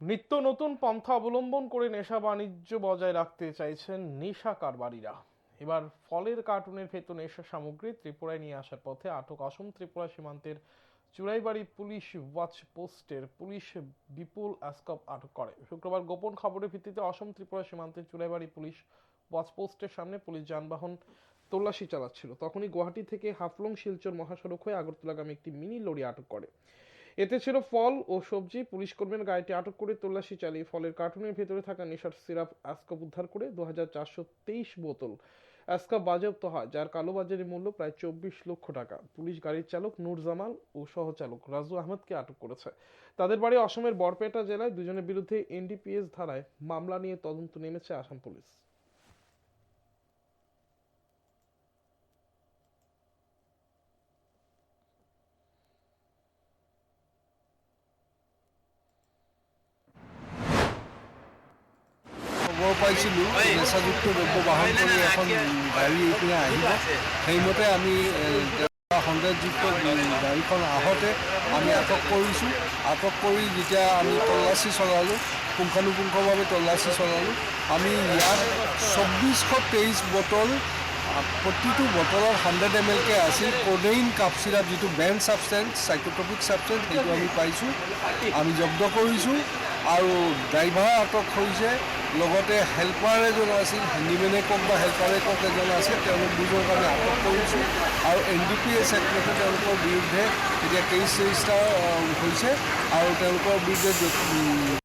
নিত্য নতুন পন্থা অবলম্বন করে নেশা বাণিজ্য বজায় রাখতে চাইছেন নেশা কারবারিরা। এবার ফলের কার্টুনের ভেতর নেশা সামগ্রী ত্রিপুরায় নিয়ে আসার পথে আটক অসম ত্রিপুরা সীমান্তের চুরাইবাড়ি পুলিশ ওয়াচ পোস্টের পুলিশ বিপুল অ্যাসকপ আটক করে। শুক্রবার গোপন খবরের ভিত্তিতে অসম ত্রিপুরা সীমান্তের চুরাইবাড়ি পুলিশ ওয়াচ পোস্টের সামনে পুলিশ যানবাহন তল্লাশি চালাচ্ছিল। তখনই গুয়াহাটি থেকে হাফলং শিলচর মহাসড়ক হয়ে আগরতলাগামী একটি মিনি লরি আটক করে। এতে ছিল ফল ও সবজি। পুলিশ কর্মীর গাড়িটি আটক করে তল্লাশি চালিয়ে ফলের কার্টুনের ভেতরে থাকা নেশার সিরাপ অ্যাসকপ উদ্ধার করে দু বোতল অ্যাসকপ বাজেয়াপ্ত হয়, যার কালোবাজারি মূল্য প্রায় চব্বিশ লক্ষ টাকা। পুলিশ গাড়ির চালক নূর জামাল ও সহচালক রাজু আহমেদকে আটক করেছে। তাদের বাড়ি অসমের বরপেটা জেলায় দুজনের বিরুদ্ধে এনডিপিএস ধারায় মামলা নিয়ে তদন্ত নেমেছে আসাম পুলিশ। পাইছিলোঁ নেচাযুক্ত দ্ৰব্য বাহন কৰি এখন গাড়ী এইপিনে আহিব। সেইমতে আমি সন্দেহযুক্ত গাড়ীখন আহোঁতে আমি আটক কৰিছোঁ। আটক কৰি যেতিয়া আমি তল্লাচী চলালোঁ পুংখানুপুংখভাৱে তল্লাচী চলালোঁ আমি ইয়াত চৌব্বিছশ তেইছ বটল প্ৰতিটো বটলত হাণ্ড্ৰেড এম এলকৈ আছিল। কোডেইন কাপ চিৰাপ যিটো বেণ্ড ছাবষ্টেঞ্চ চাইক'ট্ৰপিক ছাবষ্টেঞ্চ সেইটো আমি পাইছোঁ। আমি জব্দ কৰিছোঁ। আৰু ড্ৰাইভাৰ আটক হৈছে, লগতে হেল্পাৰ এজন আছিল হেণ্ডিমেনে কওক বা হেল্পাৰে কওক এজন আছিল তেওঁলোক দুজনৰ কাৰণে আটক কৰিছোঁ। আৰু এন ডি পি এছ এক্টমতে তেওঁলোকৰ বিৰুদ্ধে এতিয়া কেছ ৰেজিষ্টাৰ হৈছে। আৰু তেওঁলোকৰ বিৰুদ্ধে